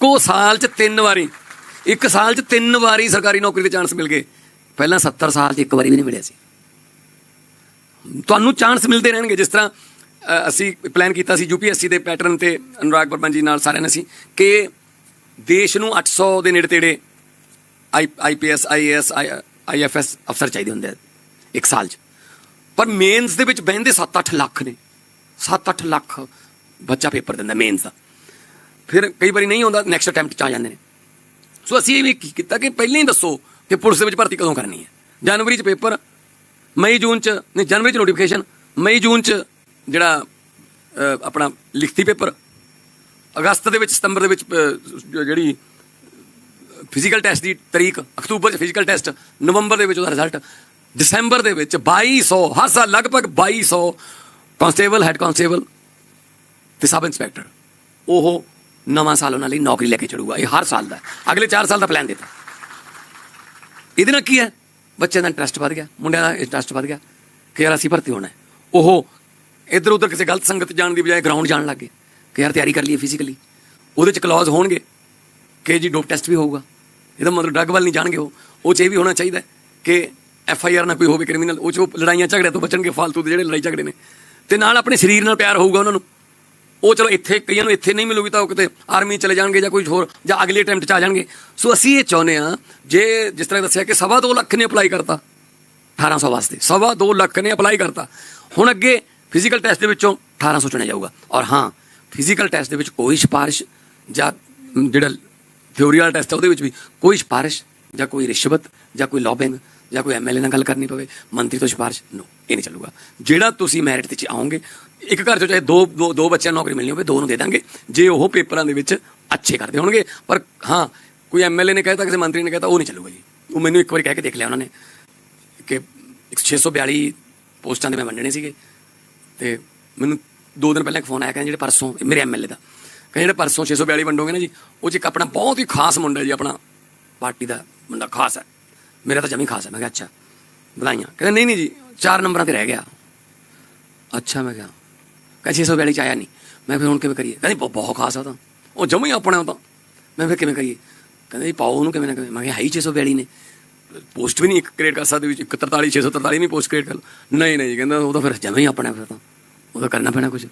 ਇੱਕੋ ਸਾਲ 'ਚ ਤਿੰਨ ਵਾਰੀ, ਇੱਕ ਸਾਲ 'ਚ ਤਿੰਨ ਵਾਰੀ ਸਰਕਾਰੀ ਨੌਕਰੀ ਦੇ ਚਾਂਸ ਮਿਲ ਗਏ। ਪਹਿਲਾਂ 70 ਸਾਲ 'ਚ ਇੱਕ ਵਾਰੀ ਵੀ ਨਹੀਂ ਮਿਲਿਆ ਸੀ। ਤੁਹਾਨੂੰ ਚਾਂਸ ਮਿਲਦੇ ਰਹਿਣਗੇ ਜਿਸ ਤਰ੍ਹਾਂ ਅਸੀਂ ਪਲਾਨ ਕੀਤਾ ਸੀ ਯੂਪੀਐਸਸੀ ਦੇ ਪੈਟਰਨ ਤੇ ਅਨੁਰਾਗ ਵਰਮਾ ਜੀ ਨਾਲ ਸਾਰਿਆਂ ਨੇ ਅਸੀਂ ਕਿ ਦੇਸ਼ ਨੂੰ 800 ਦੇ ਨੇੜੇ ਤੇੜੇ ਆਈ ਆਈਪੀਐਸ ਆਈਏਐਸ ਆਈਐਫਐਸ ਅਫਸਰ ਚਾਹੀਦੇ ਹੁੰਦੇ ਆ, ਇੱਕ ਸਾਲ 'ਚ। ਪਰ ਮੇਨਸ ਦੇ ਵਿੱਚ ਬਹਿੰਦੇ 7-8 ਲੱਖ ਨੇ। 7-8 ਲੱਖ ਬੱਚਾ ਪੇਪਰ ਦਿੰਦਾ ਮੇਨਸ ਦਾ। ਫਿਰ ਕਈ ਵਾਰੀ ਨਹੀਂ ਹੁੰਦਾ ਨੈਕਸਟ ਅਟੈਂਪਟ ਚ ਆ ਜਾਂਦੇ ਨੇ। ਸੋ ਅਸੀਂ ਇਹ ਵੀ ਕੀ ਕੀਤਾ ਕਿ ਪਹਿਲਾਂ ਹੀ ਦੱਸੋ ਕਿ ਪੁਲਿਸ ਦੇ ਵਿੱਚ ਭਰਤੀ ਕਦੋਂ ਕਰਨੀ ਹੈ। ਜਨਵਰੀ ਚ ਪੇਪਰ, ਮਈ, ਜੂਨ ਚ, ਨਹੀਂ, ਜਨਵਰੀ ਚ ਨੋਟੀਫਿਕੇਸ਼ਨ ਮਈ, ਜੂਨ ਚ ਜਿਹੜਾ ਆਪਣਾ ਲਿਖਤੀ ਪੇਪਰ, ਅਗਸਤ ਦੇ ਵਿੱਚ, ਸਤੰਬਰ ਦੇ ਵਿੱਚ ਜਿਹੜੀ ਫਿਜ਼ੀਕਲ ਟੈਸਟ ਦੀ ਤਰੀਕ, ਅਕਤੂਬਰ ਚ ਫਿਜ਼ੀਕਲ ਟੈਸਟ ਨਵੰਬਰ ਦੇ ਵਿੱਚ ਉਹਦਾ ਰਿਜ਼ਲਟ ਦਸੰਬਰ ਦੇ ਵਿੱਚ 2200 ਹਰ ਸਾਲ ਲਗਭਗ 2200 ਕਾਂਸਟੇਬਲ ਹੈੱਡ ਕਾਂਸਟੇਬਲ ਤੇ ਸਬ ਇੰਸਪੈਕਟਰ ਉਹ ਨਵਾਂ ਸਾਲ ਉਹਨਾਂ ਲਈ ਨੌਕਰੀ ਲੈ ਕੇ ਚੜੂਗਾ, ਇਹ ਹਰ ਸਾਲ ਦਾ ਅਗਲੇ 4 ਸਾਲ ਦਾ ਪਲਾਨ ਦਿੱਤਾ। ਇਹਦੇ ਨਾਲ ਕੀ ਹੈ? ਬੱਚਿਆਂ ਦਾ ਇੰਟਰਸਟ ਵੱਧ ਗਿਆ, ਮੁੰਡਿਆਂ ਦਾ ਇੰਟਰਸਟ ਵੱਧ ਗਿਆ। ਕਿ ਯਾਰ ਅਸੀਂ ਭਰਤੀ ਹੋਣਾ ਉਹ ਇੱਧਰ ਉੱਧਰ ਕਿਸੇ ਗਲਤ ਸੰਗਤ ਜਾਣ ਦੀ ਬਜਾਏ ਗਰਾਊਂਡ ਜਾਣ ਲੱਗੇ ਕਿ ਯਾਰ ਤਿਆਰੀ ਕਰ ਲਈਏ ਫਿਜ਼ੀਕਲੀ ਉਹਦੇ ਚ ਕਲੌਜ਼ ਹੋਣਗੇ ਕਿ ਜੀ ਡੋਪ ਟੈਸਟ ਵੀ ਹੋਊਗਾ। ਇਹਦਾ ਮਤਲਬ ਡਰੱਗ ਵੱਲ ਨਹੀਂ ਜਾਣਗੇ ਉਹ। ਉਹ ਚ ਇਹ ਵੀ ਹੋਣਾ ਚਾਹੀਦਾ ਕਿ ਐਫ ਆਈ ਆਰ ਨਾ ਕੋਈ ਹੋਵੇ ਕ੍ਰਿਮੀਨਲ ਉਹ ਚ ਉਹ ਲੜਾਈਆਂ ਝਗੜਿਆਂ ਤੋਂ ਬਚਣਗੇ, ਫਾਲਤੂ ਦੇ ਜਿਹੜੇ ਲੜਾਈ ਝਗੜੇ ਨੇ। ਤੇ ਨਾਲ ਆਪਣੇ ਸਰੀਰ ਨਾਲ ਪਿਆਰ ਹੋਊਗਾ ਉਹਨਾਂ ਨੂੰ। ਉਹ ਚਲੋ ਇੱਥੇ ਕਈਆਂ ਨੂੰ ਇੱਥੇ ਨਹੀਂ ਮਿਲੂਗੀ ਤਾਂ ਉਹ ਕਿਤੇ ਆਰਮੀ ਚਲੇ ਜਾਣਗੇ ਜਾਂ ਕੋਈ ਹੋਰ, ਜਾਂ ਅਗਲੇ ਅਟੈਂਪਟ ਚ ਆ ਜਾਣਗੇ। ਸੋ ਅਸੀਂ ਇਹ ਚਾਹੁੰਦੇ ਆ ਜੇ ਜਿਸ ਤਰ੍ਹਾਂ ਦੱਸਿਆ ਕਿ ਸਵਾ ਦੋ ਲੱਖ ਨੇ ਅਪਲਾਈ ਕਰਤਾ 1800 ਵਾਸਤੇ, ਸਵਾ ਦੋ ਲੱਖ ਨੇ ਅਪਲਾਈ ਕਰਤਾ। ਹੁਣ ਅੱਗੇ ਫਿਜ਼ੀਕਲ ਟੈਸਟ ਦੇ ਵਿੱਚੋਂ 1800 ਚੁਣਿਆ ਜਾਊਗਾ। ਔਰ ਹਾਂ ਫਿਜ਼ੀਕਲ ਟੈਸਟ ਦੇ ਵਿੱਚ ਕੋਈ ਸਿਫਾਰਿਸ਼ ਜਾਂ ਜਿਹੜਾ ਥਿਉਰੀ ਵਾਲਾ ਟੈਸਟ ਹੈ ਉਹਦੇ ਵਿੱਚ ਵੀ ਕੋਈ ਸਿਫਾਰਿਸ਼ ਜਾਂ ਕੋਈ ਰਿਸ਼ਵਤ ਜਾਂ ਕੋਈ ਲੌਬਿੰਗ ਜਾਂ ਕੋਈ ਐਮਐਲਏ ਨਾਲ ਗੱਲ ਕਰਨੀ ਪਵੇ, ਮੰਤਰੀ ਤੋਂ ਸਿਫਾਰਿਸ਼ ਨੋ ਇਹ ਨਹੀਂ ਚੱਲੂਗਾ। ਜਿਹੜਾ ਤੁਸੀਂ ਮੈਰਿਟ ਤੇ ਚ ਆਓਗੇ ਇੱਕ ਘਰ ਚੋਂ ਚਾਹੇ ਦੋ, ਦੋ- ਦੋ ਬੱਚਿਆਂ ਨੂੰ ਨੌਕਰੀ ਮਿਲਣੀ ਹੋਵੇ, ਦੋ ਨੂੰ ਦੇ ਦਾਂਗੇ। ਜੇ ਉਹ ਪੇਪਰਾਂ ਦੇ ਵਿੱਚ ਅੱਛੇ ਕਰਦੇ ਹੋਣਗੇ, ਪਰ ਹਾਂ, ਕੋਈ ਐਮਐਲਏ ਨੇ ਕਹਿਤਾ, ਕਿਸੇ ਮੰਤਰੀ ਨੇ ਕਹਿਤਾ, ਉਹ ਨਹੀਂ ਚੱਲੂਗਾ ਜੀ। ਉਹ ਮੈਨੂੰ ਇੱਕ ਵਾਰੀ ਕਹਿ ਕੇ ਦੇਖ ਲਿਆ ਉਹਨਾਂ ਨੇ ਕਿ 642 ਪੋਸਟਾਂ ਦੇ ਮੈਂ ਵੰਡਣੇ ਸੀਗੇ। ਤੇ ਮੈਨੂੰ ਦੋ ਦਿਨ ਪਹਿਲਾਂ ਇੱਕ ਫੋਨ ਆਇਆ, ਕਹਿੰਦੇ ਜਿਹੜੇ ਪਰਸੋਂ ਮੇਰੇ ਐਮਐਲਏ ਦਾ। ਕਹਿੰਦੇ ਜਿਹੜੇ ਪਰਸੋਂ 642 ਵੰਡੋਗੇ ਨਾ ਜੀ, ਉਹ ਚ ਇੱਕ ਆਪਣਾ ਬਹੁਤ ਹੀ ਖਾਸ ਮੁੰਡਾ ਜੀ, ਆਪਣਾ ਪਾਰਟੀ ਦਾ ਮੁੰਡਾ ਖਾਸ ਹੈ। ਮੇਰਾ ਤਾਂ ਜਮੀ ਖਾਸ ਹੈ। ਮੈਂ ਕਿਹਾ, ਅੱਛਾ, ਵਧਾਈਆਂ। ਕਹਿੰਦੇ, ਨਹੀਂ ਨਹੀਂ ਜੀ, ਚਾਰ ਨੰਬਰਾਂ ਤੇ ਰਹਿ ਗਿਆ। ਅੱਛਾ, ਮੈਂ ਕਿਹਾ ਕਹਿੰਦੇ 642 ਚ ਆਇਆ ਨਹੀਂ ਮੈਂ ਫਿਰ ਹੁਣ ਕਿਵੇਂ ਕਰੀਏ? ਕਹਿੰਦੇ ਬਹੁਤ ਖਾਸ ਆ ਤਾਂ। ਉਹ ਜਮੀ ਆਪਣਾ ਉਹ ਤਾਂ। ਮੈਂ ਫਿਰ ਕਿਵੇਂ ਕਰੀਏ? ਕਹਿੰਦੇ ਜੀ, ਪਾਓ ਉਹਨੂੰ ਕਿਵੇਂ ਨਾ ਕਿਵੇਂ। ਮੈਂ ਕਿਹਾ, ਹੈ ਹੀ 642 ਨੇ। ਪੋਸਟ ਵੀ ਨਹੀਂ ਇੱਕ ਕ੍ਰੀਏਟ ਕਰ ਸਕਦੇ ਵਿੱਚ। 143 643 ਨਹੀਂ ਪੋਸਟ ਕ੍ਰੀਏਟ ਕਰ। ਲਓ। ਨਹੀਂ ਨਹੀਂ ਜੀ, ਕਹਿੰਦਾ ਉਹ ਤਾਂ ਫਿਰ ਜਮੇ ਹੀ ਆਪਣਾ ਫਿਰ ਤਾਂ। ਉਹ ਤਾਂ ਕਰਨਾ ਪੈਣਾ ਕੁਝ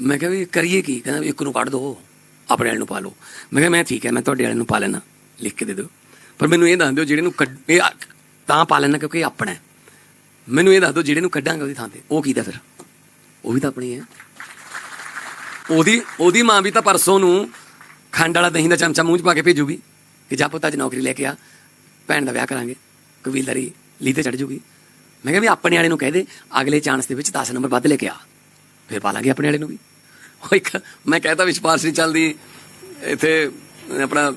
ਮੈਂ ਕਿਹਾ ਵੀ ਕਰੀਏ ਕੀ? ਕਹਿੰਦਾ ਵੀ ਇੱਕ ਨੂੰ ਕੱਢ ਦੋ, ਆਪਣੇ ਵਾਲੇ ਨੂੰ ਪਾ ਲਓ। ਮੈਂ ਕਿਹਾ, ਮੈਂ ਠੀਕ ਹੈ ਮੈਂ ਤੁਹਾਡੇ ਵਾਲੇ ਨੂੰ ਪਾ ਲੈਣਾ ਲਿਖ ਕੇ ਦੇ ਦਿਓ। ਪਰ ਮੈਨੂੰ ਇਹ ਦੱਸ ਦਿਓ, ਜਿਹੜੇ ਨੂੰ ਕੱਢ ਇਹ ਤਾਂ ਪਾ ਲੈਣਾ ਕਿਉਂਕਿ ਇਹ ਆਪਣਾ ਮੈਨੂੰ ਇਹ ਦੱਸ ਦਿਓ, ਜਿਹੜੇ ਨੂੰ ਕੱਢਾਂਗੇ ਉਹਦੀ ਥਾਂ ਤੇ। ਉਹ ਕੀ ਦਾ ਫਿਰ? ਉਹ ਵੀ ਤਾਂ ਆਪਣੀ ਹੈ। ਉਹਦੀ ਉਹਦੀ ਮਾਂ ਵੀ ਤਾਂ ਪਰਸੋਂ ਨੂੰ ਖੰਡ ਵਾਲਾ ਦਹੀਂ ਦਾ ਚਮਚਾ ਮੂੰਹ 'ਚ ਪਾ ਕੇ ਭੇਜੂਗੀ ਕਿ ਜਾ ਪੁੱਤ ਅੱਜ ਨੌਕਰੀ ਲੈ ਕੇ ਆ, ਭੈਣ ਦਾ ਵਿਆਹ ਕਰਾਂਗੇ, ਕਬੀਲਦਾਰੀ ਲੀ ਤੇ ਚੜ ਜੂਗੀ। ਮੈਂ ਕਿਹਾ ਵੀ ਆਪਣੇ ਵਾਲੇ ਨੂੰ ਕਹਿ ਦੇ, ਅਗਲੇ ਚਾਂਸ ਦੇ ਵਿੱਚ 10 ਨੰਬਰ ਵੱਧ ਲੈ ਕੇ ਆ। ਫਿਰ ਪਾ ਲਾਂਗੇ ਆਪਣੇ ਵਾਲੇ ਨੂੰ ਵੀ। ਉਹ ਇੱਕ, ਮੈਂ ਕਹਿੰਦਾ ਵਿਸ਼ਵਾਸ ਨਹੀਂ ਚੱਲਦੀ, ਇੱਥੇ ਆਪਣਾ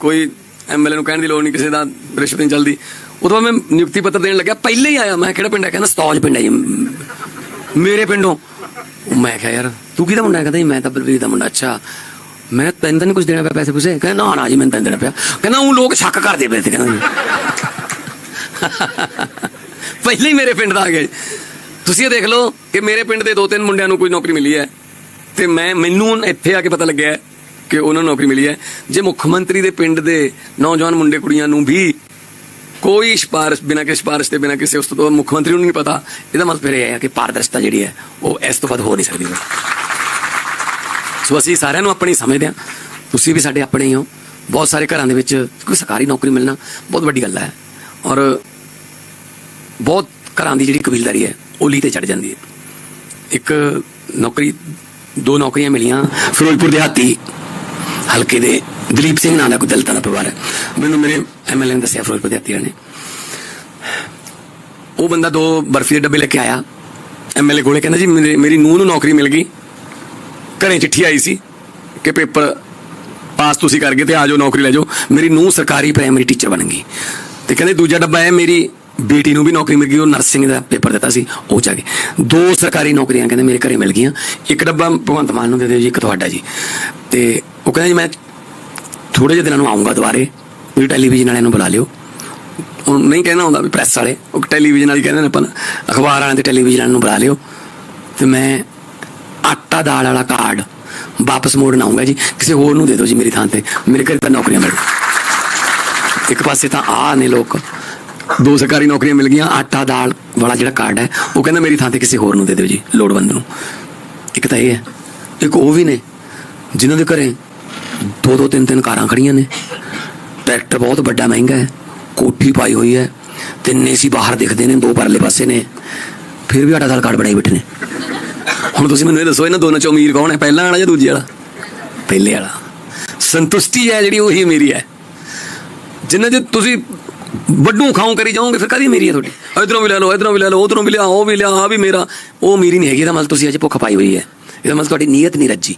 ਕੋਈ ਐਮਐਲਏ ਨੂੰ ਕਹਿਣ ਦੀ ਲੋੜ ਨਹੀਂ, ਕਿਸੇ ਦਾ ਰਿਸ਼ਵਤ ਨਹੀਂ ਚੱਲਦੀ। ਉਦੋਂ ਮੈਂ ਨਿਯੁਕਤੀ ਪੱਤਰ ਦੇਣ ਲੱਗਿਆ, ਪਹਿਲੇ ਹੀ ਆਇਆ, ਮੈਂ ਕਿਹੜਾ ਪਿੰਡ ਹੈ ਕਹਿੰਦਾ ਸਤੌਜ ਪਿੰਡ ਹੈ ਜੀ। ਮੇਰੇ ਪਿੰਡੋਂ। ਮੈਂ ਕਿਹਾ, ਯਾਰ, ਤੂੰ ਕਿਹਦਾ ਮੁੰਡਾ? ਹੈ? ਕਹਿੰਦਾ ਜੀ ਮੈਂ ਤਾਂ ਬਲਵੀਰ ਦਾ ਮੁੰਡਾ। ਅੱਛਾ। ਮੈਂ ਤੈਨੂੰ ਤਾਂ ਨਹੀਂ ਕੁਝ ਦੇਣਾ ਪਿਆ ਪੈਸੇ ਪੂਸੇ। ਕਹਿੰਦਾ, ਨਾ ਨਾ ਜੀ, ਮੈਨੂੰ ਤਾਂ ਨਹੀਂ ਦੇਣਾ ਪਿਆ। ਕਹਿੰਦਾ ਉਹ ਲੋਕ ਸ਼ੱਕ ਕਰਦੇ ਪਏ ਸੀ ਕਹਿੰਦਾ। ਜੀ ਪਹਿਲੇ ਹੀ ਮੇਰੇ ਪਿੰਡ ਦਾ ਆ ਗਿਆ ਜੀ। ਤੁਸੀਂ ਇਹ ਦੇਖ ਲਓ ਕਿ ਮੇਰੇ ਪਿੰਡ ਦੇ ਦੋ ਤਿੰਨ ਮੁੰਡਿਆਂ ਨੂੰ ਕੋਈ ਨੌਕਰੀ ਮਿਲੀ ਹੈ। ਤੇ ਮੈਂ, ਮੈਨੂੰ ਹੁਣ ਇੱਥੇ ਆ ਕੇ ਪਤਾ ਲੱਗਿਆ ਹੈ ਕਿ ਉਹਨਾਂ ਨੂੰ ਨੌਕਰੀ ਮਿਲੀ ਹੈ। ਜੇ ਮੁੱਖ ਮੰਤਰੀ ਦੇ ਪਿੰਡ ਦੇ ਨੌਜਵਾਨ ਮੁੰਡੇ ਕੁੜੀਆਂ ਨੂੰ ਵੀ ਕੋਈ ਸਿਫਾਰਿਸ਼, ਬਿਨਾਂ ਕਿਸੇ ਸਿਫਾਰਿਸ਼ ਤੇ ਬਿਨਾਂ ਕਿਸੇ ਉਸ ਤੋਂ ਮੁੱਖ ਮੰਤਰੀ ਨੂੰ ਨਹੀਂ ਪਤਾ, ਇਹਦਾ ਮਤਲਬ ਫਿਰ ਇਹ ਹੈ ਕਿ ਪਾਰਦਰਸ਼ਤਾ ਜਿਹੜੀ ਹੈ, ਉਹ ਇਸ ਤੋਂ ਵੱਧ ਹੋ ਨਹੀਂ ਸਕਦੀ। ਸੋ ਅਸੀਂ ਸਾਰਿਆਂ ਨੂੰ ਆਪਣੀ ਸਮਝਦੇ ਹਾਂ। ਤੁਸੀਂ ਵੀ ਸਾਡੇ ਆਪਣੇ ਹੀ ਹੋ। ਬਹੁਤ ਸਾਰੇ ਘਰਾਂ ਦੇ ਵਿੱਚ ਕੋਈ ਸਰਕਾਰੀ ਨੌਕਰੀ ਮਿਲਣਾ ਬਹੁਤ ਵੱਡੀ ਗੱਲ ਹੈ। ਔਰ ਬਹੁਤ ਘਰਾਂ ਦੀ ਜਿਹੜੀ ਕਬੀਲਦਾਰੀ ਹੈ, ਉਹ ਲੀ ਤੇ ਚੜ ਜਾਂਦੀ ਹੈ। ਇੱਕ ਨੌਕਰੀ, ਦੋ ਨੌਕਰੀਆਂ ਮਿਲੀਆਂ ਫਿਰੋਜ਼ਪੁਰ ਦਿਹਾਤੀ, ਹਲਕੇ ਦੇ ਦਲੀਪ ਸਿੰਘ ਨਾਂ ਦਾ ਕੋਈ ਦਲਤਾਂ ਦਾ ਪਰਿਵਾਰ ਹੈ ਮੈਨੂੰ ਮੇਰੇ ਐਮਐਲਏ ਨੇ ਦੱਸਿਆ ਫਿਰੋਜ਼ਪੁਰ ਦਿਹਾਤੀ ਨੇ ਉਹ ਬੰਦਾ ਦੋ ਬਰਫੀ ਦੇ ਡੱਬੇ ਲੈ ਕੇ ਆਇਆ ਐਮਐਲਏ ਕੋਲੇ ਕਹਿੰਦਾ ਜੀ ਮੇਰੇ- ਮੇਰੀ ਨੂੰਹ ਨੂੰ ਨੌਕਰੀ ਮਿਲ ਗਈ ਘਰੇ ਚਿੱਠੀ ਆਈ ਸੀ ਕਿ ਪੇਪਰ ਪਾਸ ਤੁਸੀਂ ਕਰ ਗਏ ਤੇ ਆ ਜਾਓ ਨੌਕਰੀ ਲੈ ਜਾਓ ਮੇਰੀ ਨੂੰਹ ਸਰਕਾਰੀ ਪ੍ਰਾਇਮਰੀ ਟੀਚਰ ਬਣ ਗਈ ਤੇ ਕਹਿੰਦੇ ਦੂਜਾ ਡੱਬਾ ਹੈ ਮੇਰੀ ਬੇਟੀ ਨੂੰ ਵੀ ਨੌਕਰੀ ਮਿਲ ਗਈ ਉਹ ਨਰਸਿੰਗ ਦਾ ਪੇਪਰ ਦਿੱਤਾ ਸੀ ਉਹ ਜਾ ਕੇ ਦੋ ਸਰਕਾਰੀ ਨੌਕਰੀਆਂ ਕਹਿੰਦੇ ਮੇਰੇ ਘਰੇ ਮਿਲ ਗਈਆਂ ਇੱਕ ਡੱਬਾ ਭਗਵੰਤ ਮਾਨ ਨੂੰ ਦੇ ਦਿਓ ਜੀ ਇੱਕ ਤੁਹਾਡਾ ਜੀ ਤੇ ਉਹ ਕਹਿੰਦਾ ਜੀ ਮੈਂ ਥੋੜੇ ਜਿਹੇ ਦਿਨਾਂ ਨੂੰ ਆਉਂਗਾ ਦੁਬਾਰੇ ਤੁਸੀਂ ਟੈਲੀਵਿਜ਼ਨ ਵਾਲਿਆਂ ਨੂੰ ਬੁਲਾ ਲਿਓ। ਉਹ ਨਹੀਂ ਕਹਿਣਾ ਹੁੰਦਾ ਵੀ ਪ੍ਰੈਸ ਵਾਲੇ, ਉਹ ਟੈਲੀਵਿਜ਼ਨ ਵਾਲੀ ਕਹਿੰਦੇ ਨੇ, ਆਪਾਂ ਅਖਬਾਰ ਵਾਲਿਆਂ ਤੇ ਟੈਲੀਵਿਜ਼ਨ ਵਾਲਿਆਂ ਨੂੰ ਬੁਲਾ ਲਿਓ। ਤੇ ਮੈਂ ਆਟਾ ਦਾਲ ਵਾਲਾ ਕਾਰਡ ਵਾਪਸ ਮੋੜਨ ਆਉਂਗਾ ਜੀ। ਕਿਸੇ ਹੋਰ ਨੂੰ ਦੇ ਦਿਓ ਜੀ ਮੇਰੀ ਥਾਂ ਤੇ। ਮੇਰੇ ਘਰੇ ਤਾਂ ਨੌਕਰੀਆਂ ਮਿਲ ਇੱਕ ਪਾਸੇ ਤਾਂ ਆ ਨੇ ਲੋਕ, ਦੋ ਸਰਕਾਰੀ ਨੌਕਰੀਆਂ ਮਿਲ ਗਈਆਂ, ਆਟਾ ਦਾਲ ਵਾਲਾ ਜਿਹੜਾ ਕਾਰਡ ਹੈ, ਉਹ ਕਹਿੰਦਾ ਮੇਰੀ ਥਾਂ ਤੇ ਕਿਸੇ ਹੋਰ ਨੂੰ ਦੇ ਦਿਓ ਜੀ, ਲੋੜਵੰਦ ਨੂੰ। ਇੱਕ ਤਾਂ ਇਹ ਹੈ। ਇੱਕ ਉਹ ਵੀ ਨੇ, ਜਿਨ੍ਹਾਂ ਦੇ ਘਰੇ ਦੋ ਦੋ ਤਿੰਨ ਤਿੰਨ ਕਾਰਾਂ ਖੜੀਆਂ ਨੇ। ਟਰੈਕਟਰ ਬਹੁਤ ਵੱਡਾ, ਮਹਿੰਗਾ ਹੈ। ਕੋਠੀ ਪਾਈ ਹੋਈ ਹੈ। ਤਿੰਨੇ ਸੀ ਬਾਹਰ ਦਿਖਦੇ ਨੇ, ਦੋ ਪਰਲੇ ਪਾਸੇ ਨੇ। ਫਿਰ ਵੀ ਸਾਡਾ ਸਾਲ ਕਾਰਡ ਬਣਾਈ ਬੈਠੇ ਨੇ। ਹੁਣ ਤੁਸੀਂ ਮੈਨੂੰ ਇਹ ਦੱਸੋ, ਇਹਨਾਂ ਦੋਨਾਂ ਚੋਂ ਅਮੀਰ ਕੌਣ ਹੈ? ਪਹਿਲਾਂ ਵਾਲਾ ਜਾਂ ਦੂਜੇ ਵਾਲਾ? ਪਹਿਲੇ ਵਾਲਾ। ਸੰਤੁਸ਼ਟੀ ਹੈ ਜਿਹੜੀ, ਉਹੀ ਮੇਰੀ ਹੈ। ਜਿੰਨਾ ਜੇ ਤੁਸੀਂ ਵੱਡੂ ਖਾਉ ਕਰੀ ਜਾਓਗੇ, ਫਿਰ ਕਦੀ ਮੇਰੀ ਹੈ ਤੁਹਾਡੀ? ਇਧਰੋਂ ਵੀ ਲੈ ਲਓ, ਇਧਰੋਂ ਵੀ ਲੈ ਲਓ, ਉਧਰੋਂ ਵੀ ਲਿਆ, ਉਹ ਵੀ ਲਿਆ ਆ ਵੀ ਮੇਰਾ। ਉਹ ਮੇਰੀ ਨਹੀਂ ਹੈਗੀ, ਇਹਦਾ ਮਤਲਬ ਤੁਸੀਂ ਅਜੇ ਭੁੱਖ ਪਾਈ ਹੋਈ ਹੈ। ਇਹਦਾ ਮਤਲਬ ਤੁਹਾਡੀ ਨੀਅਤ ਨਹੀਂ ਰੱਜੀ।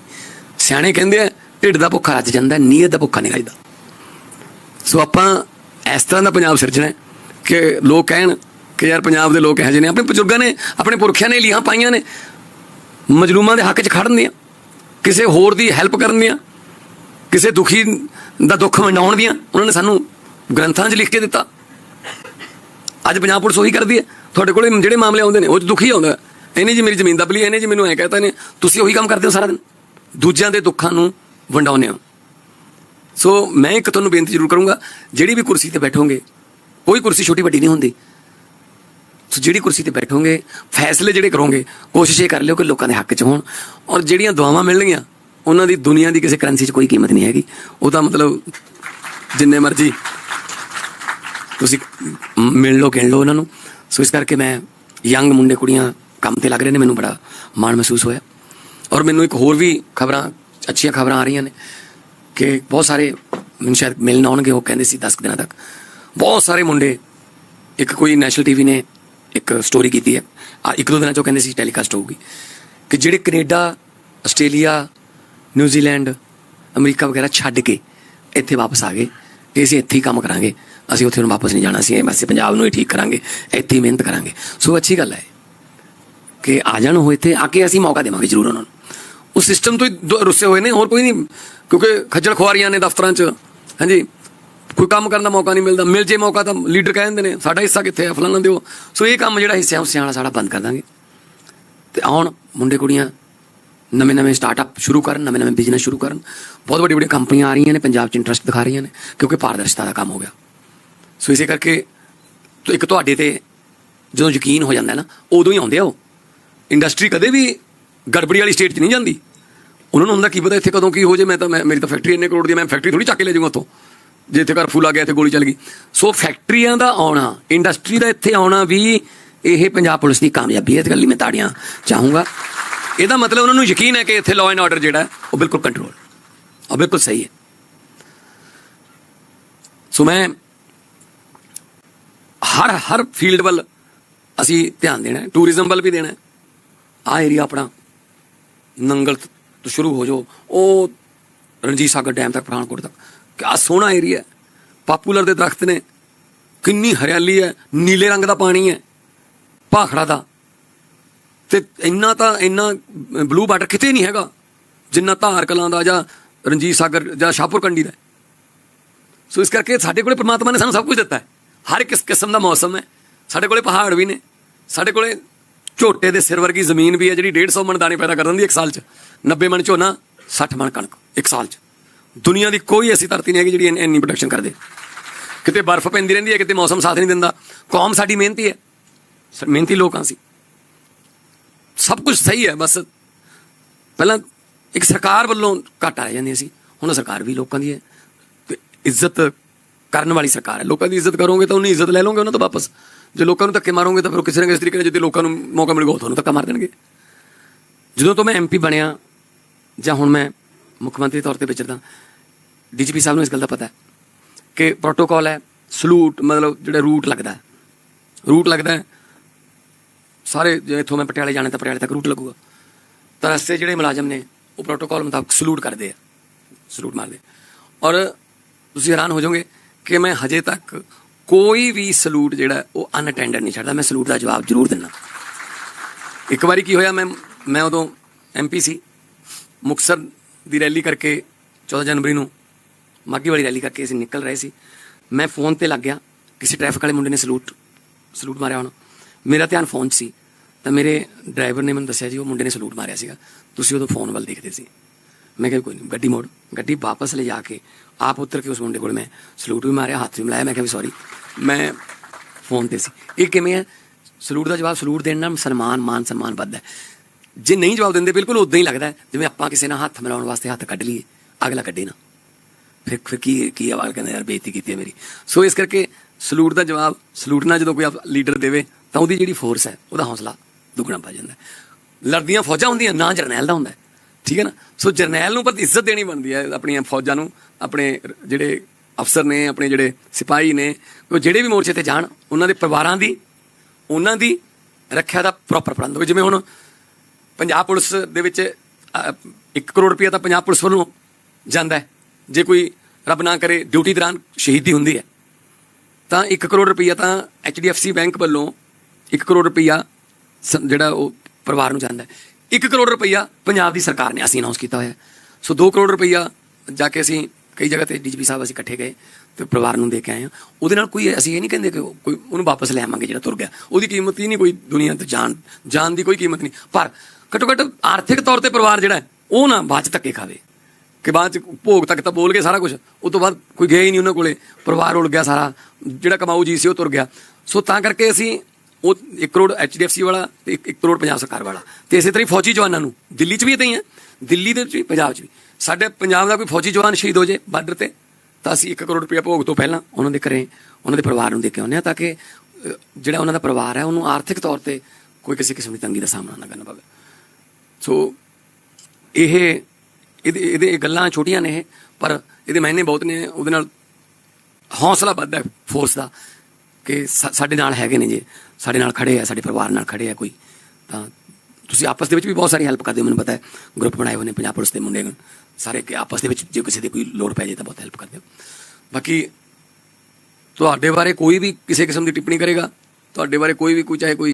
ਸਿਆਣੇ ਕਹਿੰਦੇ ਆ ਢਿੱਡ ਦਾ ਭੁੱਖਾ ਰੱਜ ਜਾਂਦਾ, ਨੀਅਤ ਦਾ ਭੁੱਖਾ ਨਹੀਂ ਰੱਜਦਾ। ਸੋ ਆਪਾਂ ਇਸ ਤਰ੍ਹਾਂ ਦਾ ਪੰਜਾਬ ਸਿਰਜਣਾ ਕਿ ਲੋਕ ਕਹਿਣ ਕਿ ਯਾਰ ਪੰਜਾਬ ਦੇ ਲੋਕ ਇਹੋ ਜਿਹੇ ਨੇ, ਆਪਣੇ ਬਜ਼ੁਰਗਾਂ ਨੇ, ਆਪਣੇ ਪੁਰਖਿਆਂ ਨੇ ਲੀਹਾਂ ਪਾਈਆਂ ਨੇ। ਮਜਲੂਮਾਂ ਦੇ ਹੱਕ 'ਚ ਖੜਨ ਦੀਆਂ ਕਿਸੇ ਹੋਰ ਦੀ ਹੈਲਪ ਕਰਨ ਦੀਆਂ, ਕਿਸੇ ਦੁਖੀ ਦਾ ਦੁੱਖ ਵੰਡਾਉਣ ਦੀਆਂ, ਉਹਨਾਂ ਨੇ ਸਾਨੂੰ ਗ੍ਰੰਥਾਂ 'ਚ ਲਿਖ ਕੇ ਦਿੱਤਾ। ਅੱਜ ਪੰਜਾਬ ਪੁਲਿਸ ਉਹੀ ਕਰਦੀ ਹੈ। ਤੁਹਾਡੇ ਕੋਲੇ ਜਿਹੜੇ ਮਾਮਲੇ ਆਉਂਦੇ ਨੇ, ਉਹ 'ਚ ਦੁਖੀ ਆਉਂਦਾ। ਇਹਨੇ ਜੀ ਮੇਰੀ ਜ਼ਮੀਨ ਦੱਬ ਇਹਨੇ ਜੀ ਮੈਨੂੰ ਐ ਕਹਤਾ ਨੇ, ਤੁਸੀਂ ਉਹੀ ਕੰਮ ਕਰਦੇ ਹੋ ਸਾਰਾ ਦਿਨ। ਦੂਜਿਆਂ ਦੇ ਦੁੱਖਾਂ ਨੂੰ ਵੰਡਾਉਂਦੇ ਹੋ। ਸੋ ਮੈਂ ਇੱਕ ਤੁਹਾਨੂੰ ਬੇਨਤੀ ਜ਼ਰੂਰ ਕਰੂੰਗਾ, ਜਿਹੜੀ ਵੀ ਕੁਰਸੀ ਤੇ ਬੈਠੋਗੇ, ਕੋਈ ਕੁਰਸੀ ਛੋਟੀ ਵੱਡੀ ਨਹੀਂ ਹੁੰਦੀ। ਸੋ ਜਿਹੜੀ ਕੁਰਸੀ ਤੇ ਬੈਠੋਗੇ, ਫੈਸਲੇ ਜਿਹੜੇ ਕਰੋਗੇ, ਕੋਸ਼ਿਸ਼ ਇਹ ਕਰ ਲਿਓ ਕਿ ਲੋਕਾਂ ਦੇ ਹੱਕ 'ਚ ਹੋਣ। ਔਰ ਜਿਹੜੀਆਂ ਦੁਆਵਾਂ ਮਿਲਣਗੀਆਂ, ਉਹਨਾਂ ਦੀ ਦੁਨੀਆ ਦੀ ਕਿਸੇ ਕਰੰਸੀ 'ਚ ਕੋਈ ਕੀਮਤ ਨਹੀਂ ਹੈਗੀ। ਉਹ ਤਾਂ ਮਤਲਬ ਜਿੰਨੇ ਮਰਜ਼ੀ ਤੁਸੀਂ ਮਿਲ ਲਓ, ਗਿਣ ਲਓ ਉਹਨਾਂ ਨੂੰ। ਸੋ ਇਸ ਕਰਕੇ ਮੈਂ ਯੰਗ ਮੁੰਡੇ ਕੁੜੀਆਂ ਕੰਮ ਤੇ ਲੱਗ ਰਹੇ ਨੇ, ਮੈਨੂੰ ਬੜਾ ਮਾਣ ਮਹਿਸੂਸ ਹੋਇਆ। ਔਰ ਮੈਨੂੰ ਇੱਕ ਹੋਰ ਵੀ ਖਬਰਾਂ ਅੱਛੀਆਂ ਖਬਰਾਂ ਆ ਰਹੀਆਂ ਨੇ ਕਿ ਬਹੁਤ ਸਾਰੇ ਮੈਨੂੰ ਸ਼ਾਇਦ ਮਿਲਣ ਆਉਣਗੇ, ਉਹ ਕਹਿੰਦੇ ਸੀ 10 ਕੁ ਦਿਨਾਂ ਤੱਕ। ਬਹੁਤ ਸਾਰੇ ਮੁੰਡੇ, ਇੱਕ ਕੋਈ ਨੈਸ਼ਨਲ ਟੀਵੀ ਨੇ, ਇੱਕ ਸਟੋਰੀ ਕੀਤੀ ਹੈ। ਆ, ਇੱਕ ਦੋ ਦਿਨਾਂ ਚੋਂ ਕਹਿੰਦੇ ਸੀ ਟੈਲੀਕਾਸਟ ਹੋਊਗੀ ਕਿ ਜਿਹੜੇ ਕੈਨੇਡਾ, ਆਸਟ੍ਰੇਲੀਆ ਨਿਊਜ਼ੀਲੈਂਡ ਅਮਰੀਕਾ ਵਗੈਰਾ ਛੱਡ ਕੇ ਇੱਥੇ ਵਾਪਸ ਆ ਗਏ, ਕਿ ਅਸੀਂ ਇੱਥੇ ਹੀ ਕੰਮ ਕਰਾਂਗੇ, ਅਸੀਂ ਉੱਥੇ ਨੂੰ ਵਾਪਸ ਨਹੀਂ ਜਾਣਾ ਸੀ ਅਸੀਂ ਪੰਜਾਬ ਨੂੰ ਹੀ ਠੀਕ ਕਰਾਂਗੇ, ਇੱਥੇ ਹੀ ਮਿਹਨਤ ਕਰਾਂਗੇ। ਸੋ ਅੱਛੀ ਗੱਲ ਹੈ ਕਿ ਆ ਜਾਣ, ਉਹ ਇੱਥੇ ਆ ਕੇ ਅਸੀਂ ਮੌਕਾ ਦੇਵਾਂਗੇ ਜ਼ਰੂਰ ਉਹਨਾਂ ਨੂੰ। ਉਹ ਸਿਸਟਮ ਤੋਂ ਹੀ ਦੋ- ਰੁੱਸੇ ਹੋਏ ਨੇ, ਹੋਰ ਕੋਈ ਨਹੀਂ, ਕਿਉਂਕਿ ਖੱਜਲ ਖੁਆਰੀਆਂ ਨੇ ਦਫ਼ਤਰਾਂ 'ਚ, ਹਾਂਜੀ। ਕੋਈ ਕੰਮ ਕਰਨ ਦਾ ਮੌਕਾ ਨਹੀਂ ਮਿਲਦਾ, ਮਿਲ ਜੇ ਮੌਕਾ ਤਾਂ ਲੀਡਰ ਕਹਿ ਦਿੰਦੇ ਨੇ, ਸਾਡਾ ਹਿੱਸਾ ਕਿੱਥੇ ਹੈ ਫਲਾਣਾ ਦਿਓ। ਸੋ ਇਹ ਕੰਮ ਜਿਹੜਾ ਹਿੱਸਾ ਹੁੱਸਿਆਂ ਵਾਲਾ ਸਾਡਾ ਬੰਦ ਕਰ ਦਾਂਗੇ। ਤੇ ਆਉਣ, ਮੁੰਡੇ ਕੁੜੀਆਂ, ਨਵੇਂ ਨਵੇਂ ਸਟਾਰਟਅਪ ਸ਼ੁਰੂ ਕਰਨ, ਨਵੇਂ ਨਵੇਂ ਬਿਜ਼ਨਸ ਸ਼ੁਰੂ ਕਰਨ। ਬਹੁਤ ਵੱਡੀ ਵੱਡੀ ਕੰਪਨੀਆਂ ਆ ਰਹੀਆਂ ਨੇ, ਪੰਜਾਬ 'ਚ ਇੰਟਰਸਟ ਦਿਖਾ ਰਹੀਆਂ ਨੇ, ਕਿਉਂਕਿ ਪਾਰਦਰਸ਼ਤਾ ਦਾ ਕੰਮ ਹੋ ਗਿਆ। ਸੋ ਇਸੇ ਕਰਕੇ ਇੱਕ ਤੁਹਾਡੇ ਤੇ ਜਦੋਂ ਯਕੀਨ ਹੋ ਜਾਂਦਾ ਨਾ, ਉਦੋਂ ਹੀ ਆਉਂਦੇ ਆ ਉਹ। ਇੰਡਸਟਰੀ ਕਦੇ ਵੀ ਗੜਬੜੀ ਵਾਲੀ ਸਟੇਟ 'ਚ ਨਹੀਂ ਜਾਂਦੀ। ਉਹਨਾਂ ਨੂੰ ਹੁੰਦਾ, ਕੀ ਪਤਾ ਇੱਥੇ ਕਦੋਂ ਕੀ ਹੋ ਜੇ, ਮੈਂ ਤਾਂ, ਮੈਂ- ਮੇਰੀ ਤਾਂ ਫੈਕਟਰੀ ਇੰਨੇ ਕਰੋੜ ਦੀ ਮੈਂ ਫੈਕਟਰੀ ਥੋੜੀ ਚੱਕ ਕੇ ਲੈ ਜਾਊਂਗਾ ਉੱਥੋਂ। ਜੇ ਇੱਥੇ ਘਰ ਫੁੱਲ ਆ ਗਿਆ, ਇੱਥੇ ਗੋਲੀ ਚੱਲ ਗਈ। ਸੋ ਫੈਕਟਰੀਆਂ ਦਾ ਆਉਣਾ ਇੰਡਸਟਰੀ ਦਾ ਇੱਥੇ ਆਉਣਾ ਵੀ ਇਹ ਪੰਜਾਬ ਪੁਲਿਸ ਦੀ ਕਾਮਯਾਬੀ ਹੈ, ਇਸ ਗੱਲ ਲਈ ਮੈਂ ਤਾੜੀਆਂ ਚਾਹੂੰਗਾ। ਇਹਦਾ ਮਤਲਬ ਉਹਨਾਂ ਨੂੰ ਯਕੀਨ ਹੈ ਕਿ ਇੱਥੇ ਲਾਅ ਐਂਡ ਆਰਡਰ ਜਿਹੜਾ ਉਹ ਬਿਲਕੁਲ ਕੰਟਰੋਲ ਉਹ ਬਿਲਕੁਲ ਸਹੀ ਹੈ। ਸੋ ਮੈਂ ਹਰ ਹਰ ਫੀਲਡ ਵੱਲ ਅਸੀਂ ਧਿਆਨ ਦੇਣਾ ਹੈ ਟੂਰਿਜ਼ਮ ਵੱਲ ਵੀ ਦੇਣਾ ਹੈ। ਆ ਏਰੀਆ ਆਪਣਾ ਨੰਗਲ ਤੋਂ ਸ਼ੁਰੂ ਹੋ ਜਾਓ। ਉਹ ਰਣਜੀਤ ਸਾਗਰ ਡੈਮ ਤੱਕ, ਪਠਾਨਕੋਟ ਤੱਕ। ਕਿਆ ਸੋਹਣਾ ਏਰੀਆ ਪਾਪੂਲਰ ਦੇ ਦਰਖਤ ਨੇ। ਕਿੰਨੀ ਹਰਿਆਲੀ ਹੈ। ਨੀਲੇ ਰੰਗ ਦਾ ਪਾਣੀ ਹੈ। ਭਾਖੜਾ ਦਾ। ਤੇ ਇੰਨਾ ਤਾਂ, ਇੰਨਾ ਬਲੂ ਵਾਟਰ ਕਿਤੇ ਨਹੀਂ ਹੈਗਾ। ਜਿੰਨਾ ਧਾਰ ਕਲਾਂ ਦਾ ਜਾਂ ਰਣਜੀਤ ਸਾਗਰ ਜਾਂ ਸ਼ਾਹਪੁਰ ਕੰਡੀ ਦਾ ਸੋ ਇਸ ਕਰਕੇ ਸਾਡੇ ਕੋਲੇ ਪ੍ਰਮਾਤਮਾ ਨੇ ਸਾਨੂੰ ਸਭ ਕੁਝ ਦਿੱਤਾ ਹੈ। ਹਰ ਇੱਕ ਕਿਸਮ ਦਾ ਮੌਸਮ ਹੈ। ਸਾਡੇ ਕੋਲੇ ਪਹਾੜ ਵੀ ਨੇ। ਸਾਡੇ ਕੋਲੇ ਝੋਟੇ ਦੇ ਸਿਰ ਵਰਗੀ ਜ਼ਮੀਨ ਵੀ ਹੈ ਜਿਹੜੀ 150 ਮਣ ਦਾਣੇ ਪੈਦਾ ਕਰ ਦਿੰਦੀ ਹੈ ਇੱਕ ਸਾਲ 'ਚ। 90 ਮਣ ਝੋਨਾ 60 ਮਣ ਕਣਕ, ਇੱਕ ਸਾਲ 'ਚ। ਦੁਨੀਆ ਦੀ ਕੋਈ ਐਸੀ ਧਰਤੀ ਨਹੀਂ ਹੈਗੀ ਜਿਹੜੀ ਇੰਨੀ- ਪ੍ਰੋਡਕਸ਼ਨ ਕਰਦੇ। ਕਿਤੇ ਬਰਫ਼ ਪੈਂਦੀ ਰਹਿੰਦੀ ਹੈ, ਕਿਤੇ ਮੌਸਮ ਸਾਥ ਨਹੀਂ ਦਿੰਦਾ। ਕੌਮ ਸਾਡੀ ਮਿਹਨਤੀ ਹੈ। ਸ- ਮਿਹਨਤੀ ਲੋਕਾਂ ਸੀ ਸਭ ਕੁਝ ਸਹੀ ਹੈ, ਬਸ ਪਹਿਲਾਂ ਇੱਕ ਸਰਕਾਰ ਵੱਲੋਂ ਘੱਟ ਆ ਜਾਂਦੀਆਂ ਸੀ ਹੁਣ ਸਰਕਾਰ ਵੀ ਲੋਕਾਂ ਦੀ ਹੈ। ਤੇ ਇੱਜ਼ਤ ਕਰਨ ਵਾਲੀ ਸਰਕਾਰ ਹੈ। ਲੋਕਾਂ ਦੀ ਇੱਜ਼ਤ ਕਰੋਗੇ ਤਾਂ ਉਹਨੀ ਇੱਜ਼ਤ ਲੈ ਲਓਗੇ ਉਹਨਾਂ ਤੋਂ ਵਾਪਸ। ਜੇ ਲੋਕਾਂ ਨੂੰ ਧੱਕੇ ਮਾਰੋਗੇ ਤਾਂ ਫਿਰ ਕਿਸੇ ਨਾ ਕਿਸੇ ਤਰੀਕੇ ਨਾਲ ਜਿੱਦੇ ਲੋਕਾਂ ਨੂੰ ਮੌਕਾ ਮਿਲੇਗਾ, ਉਹ ਤੁਹਾਨੂੰ ਧੱਕਾ ਮਾਰ ਦੇਣਗੇ। ਜਦੋਂ ਤੋਂ ਮੈਂ ਐਮਪੀ ਬਣਿਆ ਜਾਂ ਹੁਣ ਮੈਂ ਮੁੱਖ ਮੰਤਰੀ ਤੌਰ ਤੇ ਵਿਚਰਦਾ, ਡੀਜੀਪੀ ਸਾਹਿਬ ਨੂੰ ਇਸ ਗੱਲ ਦਾ ਪਤਾ ਹੈ ਕਿ ਪ੍ਰੋਟੋਕਾਲ ਹੈ ਸਲੂਟ ਮਤਲਬ ਜਿਹੜਾ ਰੂਟ ਲੱਗਦਾ ਹੈ। ਰੂਟ ਲੱਗਦਾ ਹੈ, ਸਾਰੇ ਜੇ ਇੱਥੋਂ ਮੈਂ ਪਟਿਆਲੇ ਜਾਣਾ ਤਾਂ ਪਟਿਆਲੇ ਤੱਕ ਰੂਟ ਲੱਗੂਗਾ। ਤਾਂ ਰਸਤੇ ਜਿਹੜੇ ਮੁਲਾਜ਼ਮ ਨੇ, ਉਹ ਪ੍ਰੋਟੋਕਾਲ ਮੁਤਾਬਕ ਸਲੂਟ ਕਰਦੇ ਆ ਸਲੂਟ ਮਾਰਦੇ ਔਰ ਤੁਸੀਂ ਹੈਰਾਨ ਹੋ ਜਾਓਗੇ ਕਿ ਮੈਂ ਹਜੇ ਤੱਕ ਕੋਈ ਵੀ ਸਲੂਟ ਜਿਹੜਾ ਉਹ ਅਨਅਟੈਂਡਡ ਨਹੀਂ ਛੱਡਦਾ। ਮੈਂ ਸਲੂਟ ਦਾ ਜਵਾਬ ਜ਼ਰੂਰ ਦਿੰਦਾ। ਇੱਕ ਵਾਰੀ ਕੀ ਹੋਇਆ, ਮੈਂ ਮੈਂ ਉਦੋਂ ਐਮਪੀ ਸੀ। ਮੁਕਸਰ ਦੀ ਰੈਲੀ ਕਰਕੇ 14 ਜਨਵਰੀ ਨੂੰ ਮਾਗੀ ਵਾਲੀ ਰੈਲੀ ਕਰਕੇ ਅਸੀਂ ਨਿਕਲ ਰਹੇ ਸੀ। ਮੈਂ ਫੋਨ ਤੇ ਲੱਗ ਗਿਆ, ਕਿਸੇ ਟ੍ਰੈਫਿਕ ਵਾਲੇ ਮੁੰਡੇ ਨੇ ਸਲੂਟ ਸਲੂਟ ਮਾਰਿਆ ਹੁਣ। ਮੇਰਾ ਧਿਆਨ ਫੋਨ 'ਚ ਸੀ। ਤਾਂ ਮੇਰੇ ਡਰਾਈਵਰ ਨੇ ਮੈਨੂੰ ਦੱਸਿਆ ਜੀ, ਉਹ ਮੁੰਡੇ ਨੇ ਸਲੂਟ ਮਾਰਿਆ ਸੀਗਾ। ਤੁਸੀਂ ਉਦੋਂ ਫੋਨ ਵੱਲ ਦੇਖਦੇ ਸੀ। ਮੈਂ ਕਿਹਾ ਕੋਈ ਨਹੀਂ ਗੱਡੀ ਮੋੜ, ਗੱਡੀ ਵਾਪਸ ਲੈ ਜਾ ਕੇ ਆਪ ਉਤਰ ਕੇ ਉਸ ਮੁੰਡੇ ਕੋਲ ਮੈਂ ਸਲੂਟ ਵੀ ਮਾਰਿਆ, ਹੱਥ ਵੀ ਮਿਲਾਇਆ, ਮੈਂ ਕਿਹਾ ਵੀ ਸੌਰੀ ਮੈਂ ਫੋਨ ਤੇ ਸੀ। ਇਹ ਕਿਵੇਂ ਹੈ? ਸਲੂਟ ਦਾ ਜਵਾਬ ਸਲੂਟ ਦੇਣ ਨਾਲ ਸਨਮਾਨ, ਮਾਨ ਸਨਮਾਨ ਵੱਧਦਾ ਹੈ। ਜੇ ਨਹੀਂ ਜਵਾਬ ਦਿੰਦੇ, ਬਿਲਕੁਲ ਉਦਾਂ ਹੀ ਲੱਗਦਾ ਜਿਵੇਂ ਆਪਾਂ ਕਿਸੇ ਨਾਲ ਹੱਥ ਮਿਲਾਉਣ ਵਾਸਤੇ ਹੱਥ ਕੱਢ ਲਈਏ, ਅਗਲਾ ਕੱਢੇ ਨਾ। ਫਿਰ ਫਿਰ ਕੀ ਕੀ ਆਵਾਜ਼ ਕਹਿੰਦਾ, ਯਾਰ ਬੇਇੱਜ਼ਤੀ ਕੀਤੀ ਹੈ ਮੇਰੀ। ਸੋ ਇਸ ਕਰਕੇ ਸਲੂਟ ਦਾ ਜਵਾਬ, ਸਲੂਟ ਨਾਲ ਜਦੋਂ ਕੋਈ ਲੀਡਰ ਦੇਵੇ, ਤਾਂ ਉਹਦੀ ਜਿਹੜੀ ਫੋਰਸ ਹੈ, ਉਹਦਾ ਹੌਸਲਾ ਦੁੱਗਣਾ ਪਾ ਜਾਂਦਾ ਲੜਦੀਆਂ ਫੌਜਾਂ ਹੁੰਦੀਆਂ, ਨਾ ਜਰਨੈਲ ਦਾ ਹੁੰਦਾ ਠੀਕ ਹੈ ਨਾ? ਸੋ ਜਰਨੈਲ ਨੂੰ ਪਰ ਇੱਜ਼ਤ ਦੇਣੀ ਬਣਦੀ ਹੈ ਆਪਣੀਆਂ ਫੌਜਾਂ ਨੂੰ, ਆਪਣੇ ਜਿਹੜੇ ਅਫਸਰ ਨੇ, ਆਪਣੇ ਜਿਹੜੇ ਸਿਪਾਹੀ ਨੇ, ਉਹ ਜਿਹੜੇ ਵੀ ਮੋਰਚੇ ਤੇ ਜਾਣ, ਉਹਨਾਂ ਦੇ ਪਰਿਵਾਰਾਂ ਦੀ, ਉਹਨਾਂ ਦੀ ਰੱਖਿਆ ਦਾ ਪ੍ਰੋਪਰ ਪ੍ਰਬੰਧ। ਹੋਵੇ ਜਿਵੇਂ ਹੁਣ ਪੰਜਾਬ ਪੁਲਿਸ ਦੇ ਵਿੱਚ 1 ਕਰੋੜ ਰੁਪਏ ਤਾਂ ਪੰਜਾਬ ਪੁਲਿਸ ਵੱਲੋਂ ਜਾਂਦਾ ਹੈ। ਜੇ ਕੋਈ ਰੱਬ ਨਾ ਕਰੇ, ਡਿਊਟੀ ਦੌਰਾਨ ਸ਼ਹੀਦੀ ਹੁੰਦੀ ਹੈ। ਤਾਂ 1 ਕਰੋੜ ਰੁਪਈਆ ਤਾਂ HDFC ਬੈਂਕ ਵੱਲੋਂ 1 ਕਰੋੜ ਰੁਪਈਆ ਸ- ਜਿਹੜਾ ਉਹ ਪਰਿਵਾਰ ਨੂੰ ਜਾਂਦਾ ਹੈ। 1 ਕਰੋੜ ਰੁਪਈਆ ਪੰਜਾਬ ਦੀ ਸਰਕਾਰ ਨੇ ਅਸੀਂ ਅਨਾਉਂਸ ਕੀਤਾ ਹੋਇਆ ਸੋ 2 ਕਰੋੜ ਰੁਪਈਆ ਜਾ ਕੇ ਅਸੀਂ ਕਈ ਜਗ੍ਹਾ ਤੇ ਡੀਜੀਪੀ ਸਾਹਿਬ ਅਸੀਂ ਇਕੱਠੇ ਗਏ ਤੇ ਪਰਿਵਾਰ ਨੂੰ ਦੇ ਕੇ ਆਏ ਹਾਂ। ਉਹਦੇ ਨਾਲ ਕੋਈ ਅਸੀਂ ਇਹ ਨਹੀਂ ਕਹਿੰਦੇ ਕਿ ਕੋਈ ਉਹਨੂੰ ਵਾਪਸ ਲੈ ਆਵਾਂਗੇ ਜਿਹੜਾ ਤੁਰ ਗਿਆ। ਉਹਦੀ ਕੀਮਤ ਹੀ ਨਹੀਂ ਕੋਈ ਦੁਨੀਆ ਤੇ ਜਾਨ ਜਾਨ ਦੀ ਕੋਈ ਕੀਮਤ ਨਹੀਂ। ਪਰ ਘੱਟੋ ਘੱਟ ਆਰਥਿਕ ਤੌਰ ਤੇ ਪਰਿਵਾਰ ਜਿਹੜਾ ਉਹ ਨਾ ਬਾਅਦ ਚ ਧੱਕੇ ਖਾਵੇ। ਕਿ ਬਾਅਦ ਚ ਭੋਗ ਤੱਕ ਤਾਂ ਬੋਲ ਗਏ ਸਾਰਾ ਕੁਝ ਉਸ ਤੋਂ ਬਾਅਦ ਕੋਈ ਗਿਆ ਹੀ ਨਹੀਂ ਉਹਨਾਂ ਕੋਲੇ। ਪਰਿਵਾਰ ਉੜ ਗਿਆ ਸਾਰਾ, ਜਿਹੜਾ ਕਮਾਊ ਜੀ ਸੀ ਉਹ ਤੁਰ ਗਿਆ। ਸੋ ਤਾਂ ਕਰਕੇ ਅਸੀਂ ਉਹ 1 ਕਰੋੜ HDFC ਵਾਲਾ ਤੇ 1 ਕਰੋੜ ਪੰਜਾਬ ਸਰਕਾਰ ਵਾਲਾ। ਤੇ ਇਸੇ ਤਰ੍ਹਾਂ ਹੀ ਫੌਜੀ ਜਵਾਨਾਂ ਨੂੰ। ਦਿੱਲੀ 'ਚ ਵੀ ਇਦਾਂ ਹੀ ਹੈ। ਦਿੱਲੀ ਦੇ ਵਿੱਚ ਵੀ, ਪੰਜਾਬ 'ਚ ਵੀ। ਸਾਡੇ ਪੰਜਾਬ ਦਾ ਕੋਈ ਫੌਜੀ ਜਵਾਨ ਸ਼ਹੀਦ ਹੋ ਜੇ ਬਾਰਡਰ ਤੇ, ਤਾਂ ਅਸੀਂ 1 ਕਰੋੜ ਰੁਪਇਆ ਭੋਗ ਤੋਂ ਪਹਿਲਾਂ ਉਹਨਾਂ ਦੇ ਘਰੇ, ਉਹਨਾਂ ਦੇ ਪਰਿਵਾਰ ਨੂੰ ਦੇ ਕੇ ਆਉਂਦੇ ਹਾਂ ਤਾਂ ਕਿ ਜਿਹੜਾ ਉਹਨਾਂ ਦਾ ਪਰਿਵਾਰ ਹੈ, ਉਹਨੂੰ ਆਰਥਿਕ ਤੌਰ ਤੇ ਕੋਈ ਕਿਸੇ ਕਿਸਮ ਦੀ ਤੰਗੀ ਦਾ ਸਾਹਮਣਾ ਨਾ ਕਰਨਾ ਪਵੇ। ਸੋ, ਇਹ, ਇਹਦੇ ਇਹਦੇ ਇਹ ਗੱਲਾਂ ਛੋਟੀਆਂ ਨੇ ਇਹ, ਪਰ ਇਹਦੇ ਮਾਇਨੇ ਬਹੁਤ ਨੇ, ਉਹਦੇ ਨਾਲ ਹੌਸਲਾ ਵੱਧਦਾ ਫੋਰਸ ਦਾ ਕਿ ਸਾਡੇ ਨਾਲ ਹੈਗੇ ਨੇ ਜੇ, ਸਾਡੇ ਨਾਲ ਖੜੇ ਆ, ਸਾਡੇ ਪਰਿਵਾਰ ਨਾਲ ਖੜੇ ਆ ਕੋਈ, ਤਾਂ ਤੁਸੀਂ ਆਪਸ ਦੇ ਵਿੱਚ ਵੀ ਬਹੁਤ ਸਾਰੀ ਹੈਲਪ ਕਰਦੇ ਹੋ, ਮੈਨੂੰ ਪਤਾ ਹੈ। ਗਰੁੱਪ ਬਣਾਏ ਹੋਏ ਨੇ ਪੰਜਾਬ ਪੁਲਿਸ ਦੇ ਮੁੰਡੇ। ਸਾਰੇ ਕਿ ਆਪਸ ਦੇ ਵਿੱਚ ਜੇ ਕਿਸੇ ਦੀ ਕੋਈ ਲੋੜ ਪੈ ਜਾਏ ਤਾਂ ਬਹੁਤ ਹੈਲਪ ਕਰਦੇ ਹੋ। ਬਾਕੀ ਤੁਹਾਡੇ ਬਾਰੇ ਕੋਈ ਵੀ ਕਿਸੇ ਕਿਸਮ ਦੀ ਟਿੱਪਣੀ ਕਰੇਗਾ, ਤੁਹਾਡੇ ਬਾਰੇ ਕੋਈ ਵੀ ਕੋਈ ਚਾਹੇ ਕੋਈ